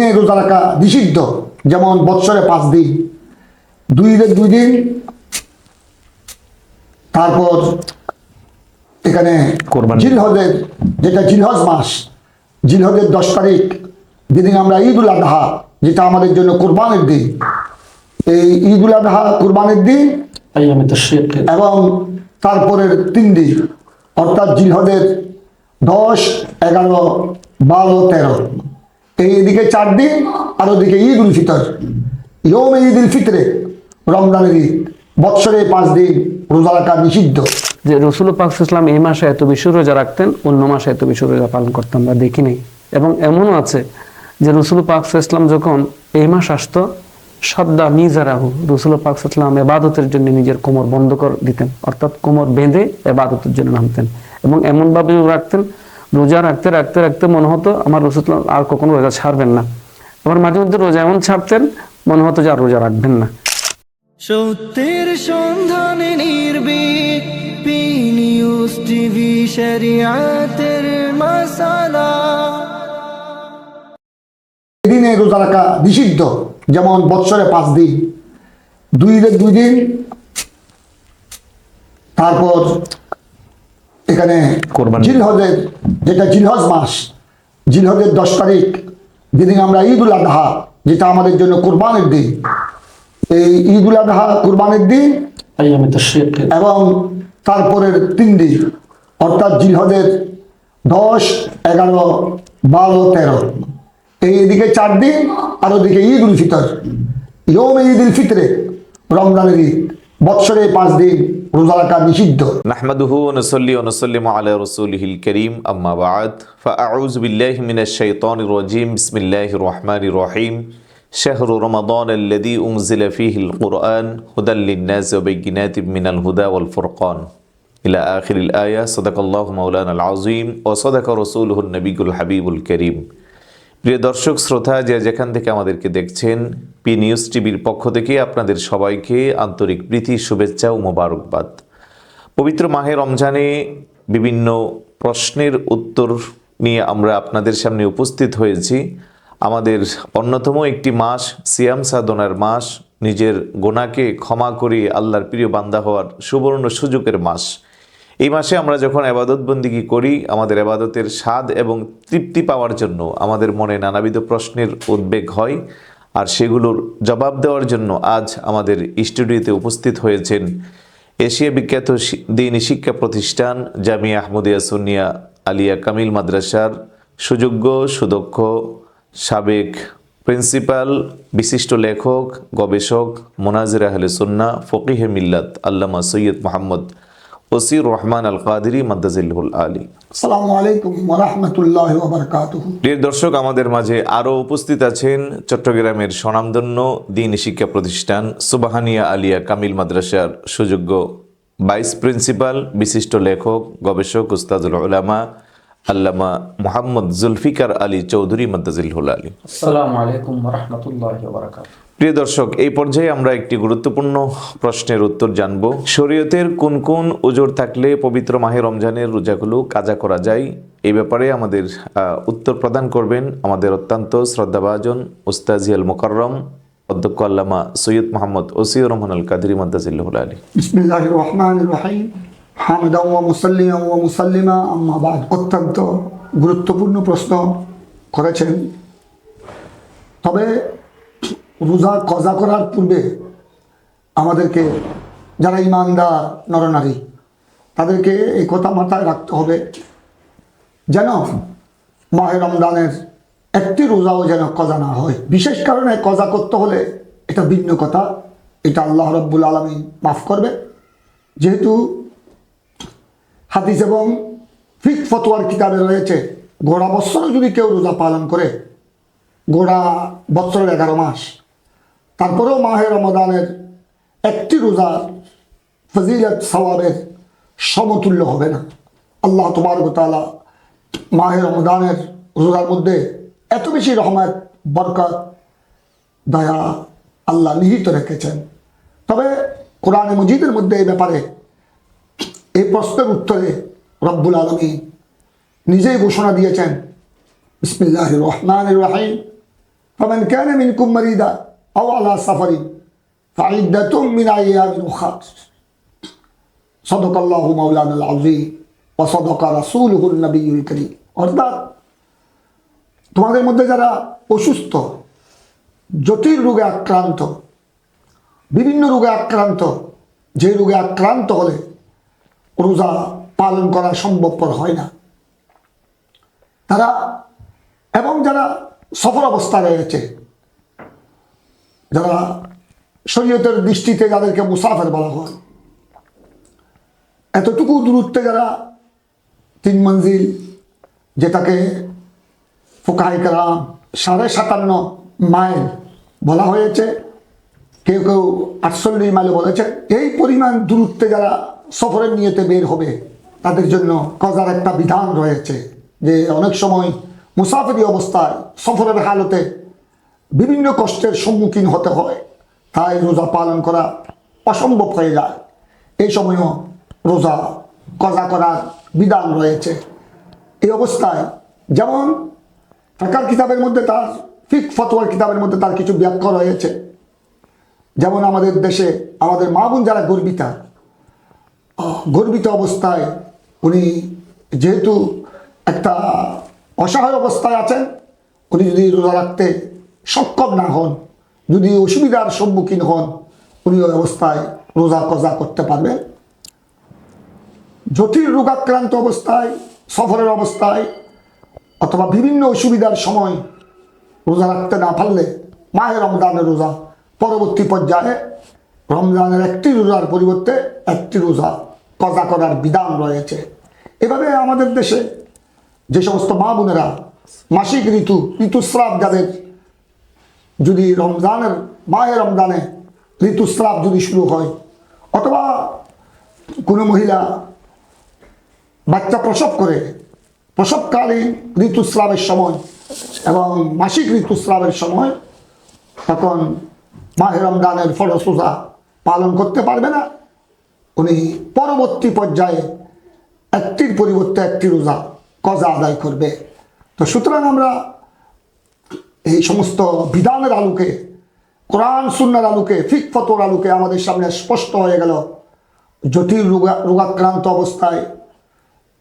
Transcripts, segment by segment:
দিনে রোজা রাখা নিষিদ্ধ। যেমন বৎসরে পাঁচ দিন দুই ঈদের দুই দিন তারপর এখানে জিলহদের যেটা জিলহজ মাস জিলহদের দশ তারিখ যেদিন আমরা ঈদ উল আদহা যেটা আমাদের জন্য কোরবানের দিন। এই ঈদ উল আদহা কোরবানের দিন এবং তারপরের তিন দিন অর্থাৎ জিলহদের দশ এগারো বারো তেরো। এই এদিকে চার দিন আর ওদিকে ঈদ উল ফিতর। ইয়ম ঈদ উল ফিতরে, রমজানের ঈদ। বৎসরে পাঁচ দিন রোজা রাখা নিষিদ্ধ। যে রসুল পাক ইসলাম এই মাসে এত বেশি রোজা রাখতেন, অন্য মাসে এত বেশি রোজা পালন করতেন আমরা দেখি নাই। এবং এমনও আছে যে রসুল পাক ইসলাম যখন এই মাস আসতো, সদ্দা মিজারাহু, রসুল পাক ইসলাম এবাদতের জন্য নিজের কোমর বন্ধ করে দিতেন। অর্থাৎ কোমর বেঁধে এবাদতের জন্য নামতেন। এবং এমনভাবে রাখতেন রোজা রাখতে রাখতে রাখতে মনে হতো আমার রসুল আর কখনো রোজা ছাড়বেন না। আবার মাঝে মধ্যে রোজা এমন ছাড়তেন মনে হতো যে আর রোজা রাখবেন না। সত্যের সন্ধানে নির্ভীক পি নিউজ টিভি শরিয়াতের দিনে রোজা রাখা নিষিদ্ধ যেমন বৎসরে পাঁচ দিন দুই দুই দিন তারপর এখানে কোরবানি। জিলহজের যেটা জিলহজ মাস জিলহজের দশ তারিখ যেদিন আমরা ঈদ উল আদহা যেটা আমাদের জন্য কুরবানের দিন। এই ঈদ উল আদহা কুরবানের দিন এবং তারপরের তিন দিন অর্থাৎ জিলহদের দশ এগারো বারো তেরো। এই এদিকে চার দিন আর ওদিকে ঈদ উল ফিতর। ইয়ম ঈদ উল ফিতরে রমজানের ঈদ। বৎসরে পাঁচ দিন। রোজা রাখা নিষিদ্ধ نحمده ونصلي ونسلم على رسوله الكريم أما بعد فأعوذ بالله من الشيطان الرجيم بسم الله الرحمن الرحيم شهر رمضان الذي أنزل فيه القرآن هدى للناس وبينات من الهدى والفرقان إلى آخر الآية صدق الله مولانا العظيم وصدق رسوله النبي الحبيب الكريم প্রিয় দর্শক, শ্রোতা, যে যেখান থেকে আমাদেরকে দেখছেন, পি নিউজ টিভির পক্ষ থেকে আপনাদের সবাইকে আন্তরিক প্রীতি, শুভেচ্ছা ও মোবারকবাদ। পবিত্র মাহে রমজানে বিভিন্ন প্রশ্নের উত্তর নিয়ে আমরা আপনাদের সামনে উপস্থিত হয়েছি। আমাদের অন্যতম একটি মাস, সিয়াম সাধনার মাস, নিজের গোনাকে ক্ষমা করে আল্লাহর প্রিয় বান্দা হওয়ার সুবর্ণ সুযোগের মাস। এই মাসে আমরা যখন আবাদত বন্দিগি করি, আমাদের আবাদতের স্বাদ এবং তৃপ্তি পাওয়ার জন্য আমাদের মনে নানাবিধ প্রশ্নের উদ্বেগ হয়। আর সেগুলোর জবাব দেওয়ার জন্য আজ আমাদের স্টুডিওতে উপস্থিত হয়েছেন এশিয়া বিখ্যাত দিনী শিক্ষা প্রতিষ্ঠান জামিয়া আহমদিয়া সুনিয়া আলিয়া কামিল মাদ্রাসার সুযোগ্য, সুদক্ষ, সাবেক প্রিন্সিপাল, বিশিষ্ট লেখক, গবেষক, মোনাজির আহলে সুন্না, ফকিহে মিল্লাত, আল্লামা সৈয়দ মোহাম্মদ ওসির রহমান আল কাদিরি মাদ্দাজিল্লুল আলী। আসসালামু আলাইকুম ওরহমতুল্লাহ ওবরকাতুহ প্রিয় দর্শক আমাদের মাঝে আরও উপস্থিত আছেন চট্টগ্রামের স্বনামধন্য দিন শিক্ষা প্রতিষ্ঠান সুবাহানিয়া আলিয়া কামিল মাদ্রাসার সুযোগ্য ভাইস প্রিন্সিপাল বিশিষ্ট লেখক গবেষক উস্তাদুল উলামা আল্লামা মোহাম্মদ জুলফিকার আলী চৌধুরী মাদ্দাজিল্লুল আলী। আসসালামু আলাইকুম রহমতুল্লাহ বারাকাত প্রিয় দর্শক, এই পর্যায়ে আমরা একটি গুরুত্বপূর্ণ প্রশ্নের উত্তর জানব। শরীয়তের কোন কোন ওজোর থাকলে পবিত্র মাহে রমজানের রোজাগুলো কাজা করা যায়? এই ব্যাপারে আমাদের উত্তর প্রদান করবেন আমাদের অত্যন্ত শ্রদ্ধাভাজন উস্তাজিয়াল মোকাররম, অধ্যক্ষ আল্লামা সৈয়দ মোহাম্মদ ওসিউর রহমান আল কাদির মাদ্দাজিল্লাহুল আলী। বিসমিল্লাহ রহমান রহিম। হামদা ওয়া মুসাল্লিমা ওয়া মুসাল্লিমা, আম্মা বাদ। অত্যন্ত গুরুত্বপূর্ণ প্রশ্ন করেছেন। তবে রোজা কজা করার পূর্বে আমাদেরকে, যারা ইমানদার নরনারী, তাদেরকে এই কথা মাথায় রাখতে হবে যেন মাহে রমজানের একটি রোজাও যেন কজা না হয়। বিশেষ কারণে কজা করতে হলে এটা ভিন্ন কথা, এটা আল্লাহ রব্বুল আলমী মাফ করবে। যেহেতু হাদিস এবং ফিক ফতোয়ার কিতাবে রয়েছে, গোড়া বৎসরও যদি কেউ রোজা পালন করে, গোড়া বৎসরের এগারো মাস তারপরেও মাহে রমদানের একটি রোজা ফজিলত সবাবের সমতুল্য হবে না। আল্লাহ তালা মাহে রমদানের রোজার মধ্যে এত বেশি রহমত, বরকত, দয়া আল্লাহ নিহিত রেখেছেন। তবে কোরআনে মজিদের মধ্যে এই ব্যাপারে এই প্রশ্নের উত্তরে রব্বুল আলমী নিজেই ঘোষণা দিয়েছেন বিসমিল্লাহ রহমান রাহিম। কেন মিনকুম মরিদা আও আলা সাফারি ফাইদাতুম মিন আইয়ামিন উখরা সদকাল্লাহু মাওলানাল আযীম ওয়া সদকা রাসূলুহুন নবিয়্যুল কারীম অর্থাৎ তোমাদের মধ্যে যারা অসুস্থ, জটিল রোগে আক্রান্ত, বিভিন্ন রোগে আক্রান্ত, যে রোগে আক্রান্ত হলে রোজা পালন করা সম্ভবপর হয় না। তারা এবং যারা সফল অবস্থা রয়েছে যারা শরীয়তের দৃষ্টিতে যাদেরকে মুসাফের বলা হয়, এতটুকু দূরত্বে যারা তিন মঞ্জিল যেটাকে ফোকাহিকরাম সাড়ে সাতান্ন মাইল বলা হয়েছে, কেউ কেউ আটচল্লিশ মাইল বলেছে, এই পরিমাণ দূরত্বে যারা সফরের নিয়েতে বের হবে, তাদের জন্য কজার একটা বিধান রয়েছে যে অনেক সময় মুসাফিরি অবস্থায় সফরের হালতে বিভিন্ন কষ্টের সম্মুখীন হতে হয়। তাই রোজা পালন করা অসম্ভব হয়ে যায়। এই সময়ও রোজা, কজা করার বিধান রয়েছে। এই অবস্থায় যেমন ফেকার কিতাবের মধ্যে তার, ফিক ফতোয়ার কিতাবের মধ্যে তার কিছু ব্যাখ্যা রয়েছে। যেমন আমাদের দেশে আমাদের মা বোন যারা গর্বিতা গর্বিত অবস্থায় উনি যেহেতু একটা অসহায় অবস্থায় আছেন, উনি যদি রোজা রাখতে সক্ষম না হন। যদি অসুবিধার সম্মুখীন হন, উনি ওই অবস্থায় রোজা কজা করতে পারবেন। জটিল, রোগাক্রান্ত অবস্থায়, সফরের অবস্থায়, অথবা বিভিন্ন অসুবিধার সময় রোজা রাখতে না পারলে মাহে রমজানের রোজা, পরবর্তী পর্যায়ে রমজানের একটি রোজার পরিবর্তে একটি রোজা কজা করার বিধান রয়েছে। এভাবে আমাদের দেশে যে সমস্ত মা বোনেরা মাসিক ঋতু, ঋতুস্রাব যাদের যদি রমজানের, মাহে রমজানে ঋতুস্রাব যদি শুরু হয়, অথবা কোনো মহিলা বাচ্চা প্রসব করে, প্রসবকালীন ঋতুস্রাবের সময় এবং মাসিক ঋতুস্রাবের সময়, তখন মাহে রমজানের ফরসোজা পালন করতে পারবে না। উনি পরবর্তী পর্যায়ে একটির পরিবর্তে একটি রোজা কজা আদায় করবে। তো সুতরাং আমরা এই সমস্ত বিধানের আলোকে, কোরআন, সুন্নার আলোকে, ফিক ফতোর আলোকে আমাদের সামনে স্পষ্ট হয়ে গেল জটিল রোগা, রোগাক্রান্ত অবস্থায়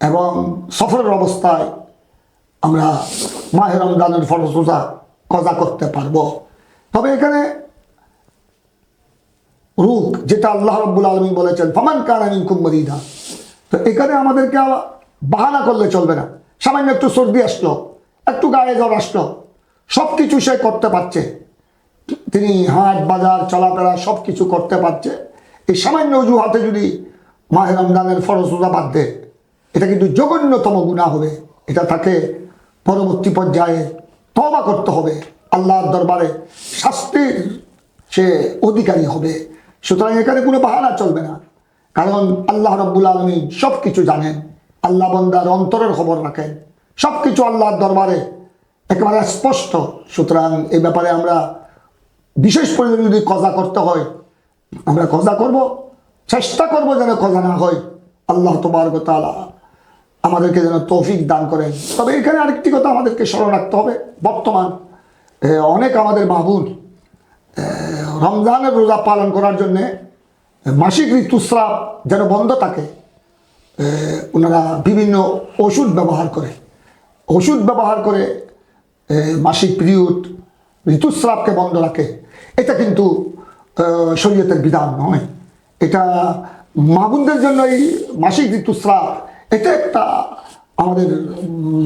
এবং সফরের অবস্থায় আমরা মাহের রমজানের ফরজ কজা করতে পারব। তবে এখানে রূপ যেটা আল্লাহ রব্বুল আলমী বলেছেন, ফমান কানামিন কুম্মরিদা তো এখানে আমাদেরকে বাহানা করলে চলবে না। সামান্য একটু সর্দি আসলো, একটু গায়ে জ্বর আসলো সব কিছু সে করতে পারছে। তিনি হাট, বাজার, চলাফেরা সব কিছু করতে পারছে। এই সামান্য অজুহাতে যদি মাহে রমজানের ফরজ রোজা বাদ দেয়, এটা কিন্তু জঘন্যতম গুণা হবে। এটা তাকে পরবর্তী পর্যায়ে তবা করতে হবে। আল্লাহর দরবারে শাস্তির সে অধিকারী হবে। সুতরাং এখানে কোনো বাহানা চলবে না। কারণ আল্লাহ রব্বুল আলমী সব কিছু জানেন। আল্লাহ বন্দার অন্তরের খবর রাখেন। সব কিছু আল্লাহর দরবারে একেবারে স্পষ্ট। সুতরাং এই ব্যাপারে আমরা বিশেষ প্রয়োজন যদি কজা করতে হয়, আমরা কজা করব, চেষ্টা করব যেন কজা না হয়। আল্লাহ তোমার তালা আমাদেরকে যেন তৌফিক দান করেন। তবে এখানে আরেকটি কথা আমাদেরকে স্মরণ রাখতে হবে। বর্তমান অনেক আমাদের মাহবুব রমজানের রোজা পালন করার জন্যে মাসিক ঋতুস্রাব যেন বন্ধ থাকে ওনারা বিভিন্ন ওষুধ ব্যবহার করে। ওষুধ ব্যবহার করে মাসিক পিরিয়ড, ঋতুস্রাবকে বন্ধ রাখে। এটা কিন্তু শরীয়তের বিধান নয়। এটা মাগুনদের জন্য এই মাসিক ঋতুস্রাব, এটা একটা আমাদের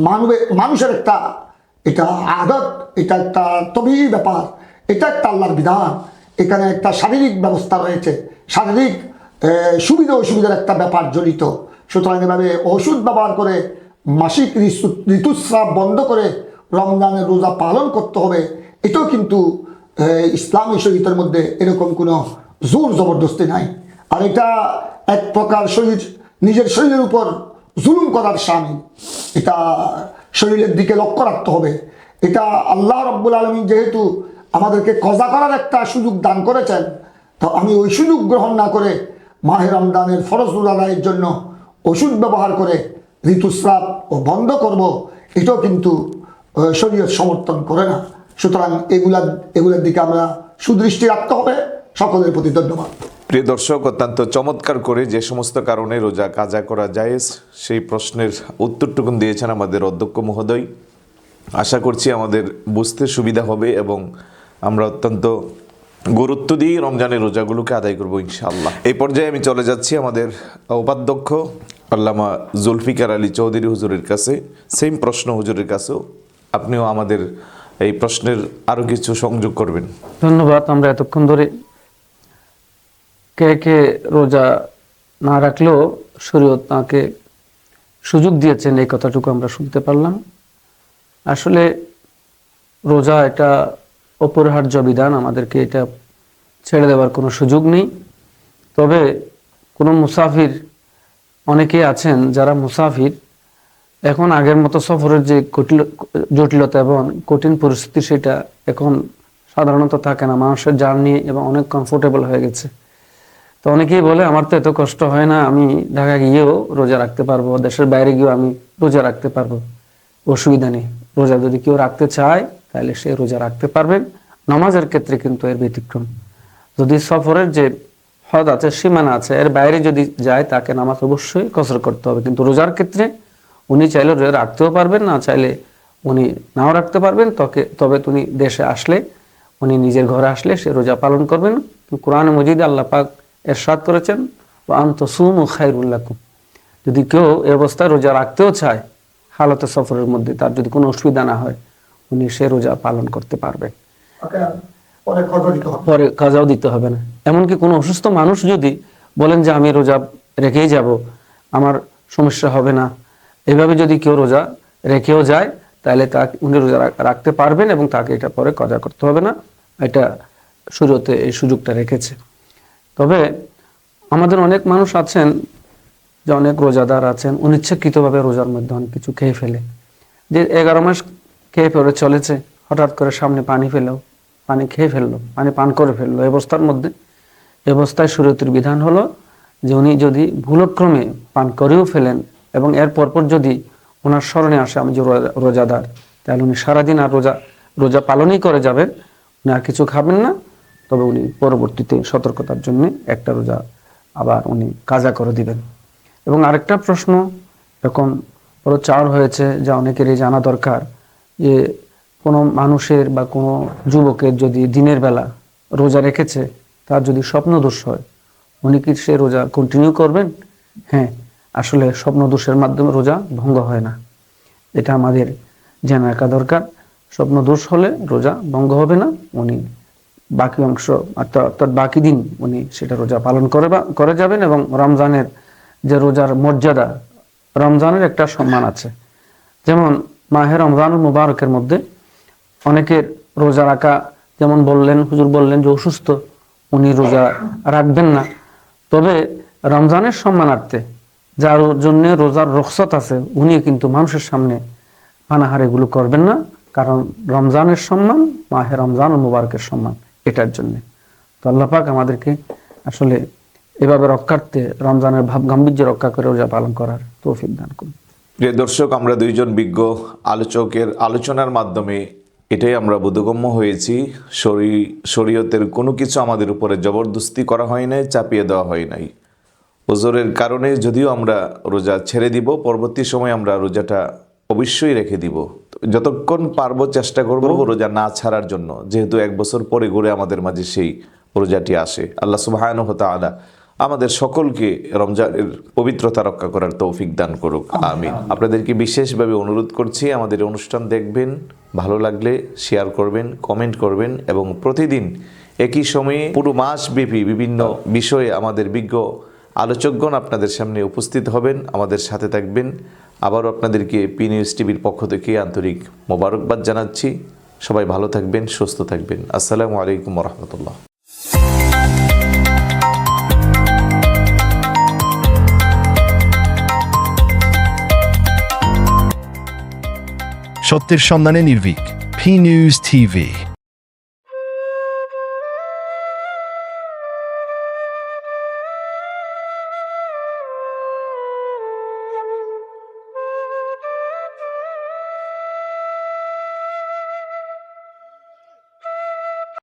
মানবে, মানুষের একটা এটা আদত, এটা একটা তবি ব্যাপার, এটা একটা আল্লাহর বিধান। এখানে একটা শারীরিক ব্যবস্থা রয়েছে। শারীরিক সুবিধা অসুবিধার একটা ব্যাপার জড়িত। সুতরাং এভাবে ওষুধ ব্যবহার করে মাসিক ঋতুস্রাব বন্ধ করে রমজানের রোজা পালন করতে হবে, এটাও কিন্তু ইসলামী শরীরের মধ্যে এরকম কোনো জোর জবরদস্তি নাই। আর এটা এক প্রকার শরীর, নিজের শরীরের উপর জুলুম করার স্বামী এটা শরীরের দিকে লক্ষ্য রাখতে হবে। এটা আল্লাহ রব্বুল আলমী যেহেতু আমাদেরকে কজা করার একটা সুযোগ দান করেছেন, তো আমি ওই সুযোগ গ্রহণ না করে মাহের রমদানের ফরজ আদায়ের জন্য ওষুধ ব্যবহার করে ঋতুস্রাব ও বন্ধ করব, এটাও কিন্তু শরীয়ত সমর্থন করে না। সুতরাং এগুলা এগুলোর দিকে আমরা সুদৃষ্টি রাখতে হবে। সকলের প্রতি ধন্যবাদ। প্রিয় দর্শক, অত্যন্ত চমৎকার করে যে সমস্ত কারণে রোজা কাজা করা যায়, সেই প্রশ্নের উত্তরটুকুন দিয়েছেন আমাদের অধ্যক্ষ মহোদয়। আশা করছি আমাদের বুঝতে সুবিধা হবে এবং আমরা অত্যন্ত গুরুত্ব দিয়ে রমজানের রোজাগুলোকে আদায় করব ইনশাআল্লাহ। এই পর্যায়ে আমি চলে যাচ্ছি আমাদের উপাধ্যক্ষ, আল্লামা জুলফিকার আলী চৌধুরী হুজুরের কাছে। সেম প্রশ্ন হুজুরের কাছেও আপনিও আমাদের এই প্রশ্নের আরও কিছু সংযোগ করবেন। ধন্যবাদ, আমরা এতক্ষণ ধরে কে কে রোজা না রাখলেও শরীয়ত তাকে সুযোগ দিয়েছেন, এই কথাটুকু আমরা শুনতে পারলাম। আসলে রোজা এটা অপরিহার্য বিধান, আমাদেরকে এটা ছেড়ে দেওয়ার কোনো সুযোগ নেই। তবে কোনো মুসাফির, অনেকেই আছেন যারা মুসাফির এখন আগের মতো সফরের যে জটিলতা এবং কঠিন পরিস্থিতি সেটা এখন সাধারণত থাকে না। মানুষের জার্নি এবং অনেক কমফোর্টেবল হয়ে গেছে। তো অনেকেই বলে, আমার তো এত কষ্ট হয় না, আমি ঢাকা গিয়েও রোজা রাখতে পারব, দেশের বাইরে গিয়েও আমি রোজা রাখতে পারব। অসুবিধা নেই। রোজা যদি কেউ রাখতে চায়, তাহলে সে রোজা রাখতে পারবেন নামাজের ক্ষেত্রে কিন্তু এর ব্যতিক্রম। যদি সফরের যে হদ আছে, সীমানা আছে, এর বাইরে যদি যায়, তাকে নামাজ অবশ্যই কসর করতে হবে। কিন্তু রোজার ক্ষেত্রে উনি চাইলে রোজা রাখতেও পারবেন না চাইলে উনি নাও রাখতে পারবেন। তবে তবে তুমি দেশে আসলে উনি নিজের ঘরে আসলে সে রোজা পালন করবেন। কোরআন মজিদ আল্লাহ পাক এরশাদ করেছেন ও আন্ত সুম ও খাইরুল্লাকুম যদি কেউ এ অবস্থায় রোজা রাখতেও চায় হালতে সফরের মধ্যে তার যদি কোনো অসুবিধা না হয় উনি সে রোজা পালন করতে পারবেন পরে কাজাও দিতে হবে না। এমনকি কোনো অসুস্থ মানুষ যদি বলেন যে আমি রোজা রেখেই যাব আমার সমস্যা হবে না। এভাবে যদি কেউ রোজা রেখেও যায়, তাহলে তা উনি রোজা রাখ- রাখতে পারবেন এবং তাকে এটা পরে কাজা করতে হবে না। এটা শুরুতে এই সুযোগটা রেখেছে। তবে আমাদের অনেক মানুষ আছেন, যে অনেক রোজাদার আছেন, অনিচ্ছাকৃতভাবে রোজার মধ্যে অনেক কিছু খেয়ে ফেলে। যে এগারো মাস খেয়ে পরে চলেছে, হঠাৎ করে সামনে পানি ফেলো পানি খেয়ে ফেলল, পানি পান করে ফেলল অবস্থার মধ্যে। অবস্থায় সুরতির বিধান হলো যে উনি যদি ভুলক্রমে পান করেও ফেলেন এবং এর পরপর যদি ওনার স্মরণে আসে আমি যে রোজা- রোজাদার, তাহলে উনি সারাদিন আর রোজা রোজা পালনই করে যাবেন। উনি আর কিছু খাবেন না, তবে উনি পরবর্তীতে সতর্কতার জন্য একটা রোজা আবার উনি কাজা করে দিবেন। এবং আরেকটা প্রশ্ন এখন বড় চার হয়েছে যা অনেকেরই জানা দরকার, যে কোনো মানুষের বা কোনো যুবকের যদি দিনের বেলা রোজা রেখেছে, তার যদি স্বপ্নদোষ হয়, উনি কি সে রোজা কন্টিনিউ করবেন? হ্যাঁ আসলে স্বপ্নদোষের মাধ্যমে রোজা ভঙ্গ হয় না। এটা আমাদের জেনে রাখা দরকার। স্বপ্নদোষ হলে রোজা ভঙ্গ হবে না, উনি বাকি অংশ, অর্থাৎ বাকি দিন উনি সেটা রোজা পালন করে বা, করে যাবেন এবং রমজানের যে রোজার মর্যাদা, রমজানের একটা সম্মান আছে। যেমন মাহে রমজান মুবারকের মধ্যে অনেকের রোজা রাখা, যেমন বললেন, হুজুর বললেন যে অসুস্থ, উনি রোজা রাখবেন না। তবে রমজানের সম্মানার্থে যার জন্য রোজার রক্ষত আছে, উনি কিন্তু মানুষের সামনে পানাহার এগুলো করবেন না, কারণ রমজানের সম্মান, মাহে রমজান মুবারকের সম্মান, এটার জন্য। তো আল্লাহ পাক আমাদেরকে আসলে এভাবে রক্ষার্থে রমজানের ভাব গাম্ভীর্য রক্ষা করে রোজা পালন করার তৌফিক দান করুন। প্রিয় দর্শক, আমরা দুইজন বিজ্ঞ আলোচকের আলোচনার মাধ্যমে এটাই আমরা বোধগম্য হয়েছি। শরী, শরীয়তের কোনো কিছু আমাদের উপরে জবরদস্তি করা হয় নাই, চাপিয়ে দেওয়া হয় নাই। ওজোরের কারণে যদিও আমরা রোজা ছেড়ে দিব পরবর্তী সময় আমরা রোজাটা অবশ্যই রেখে দিব। যতক্ষণ পারব চেষ্টা করব রোজা না ছাড়ার জন্য যেহেতু এক বছর পরে ঘুরে আমাদের মাঝে সেই রোজাটি আসে। আল্লাহ সুবাহান হতা আলা আমাদের সকলকে রমজানের পবিত্রতা রক্ষা করার তৌফিক দান করুক আমিন। আপনাদেরকে বিশেষভাবে অনুরোধ করছি আমাদের অনুষ্ঠান দেখবেন ভালো লাগলে শেয়ার করবেন কমেন্ট করবেন এবং প্রতিদিন একই সময়ে পুরো মাস ব্যাপী বিভিন্ন বিষয়ে আমাদের বিজ্ঞ আলোচকগণ আপনাদের সামনে উপস্থিত হবেন, আমাদের সাথে থাকবেন। আবারও আপনাদেরকে পি নিউজ টিভির পক্ষ থেকে আন্তরিক মোবারকবাদ জানাচ্ছি। সবাই ভালো থাকবেন, সুস্থ থাকবেন। আসসালামু আলাইকুম রহমতুল্লাহ সত্যের সন্ধানে নির্ভীক, পি নিউজ টিভি।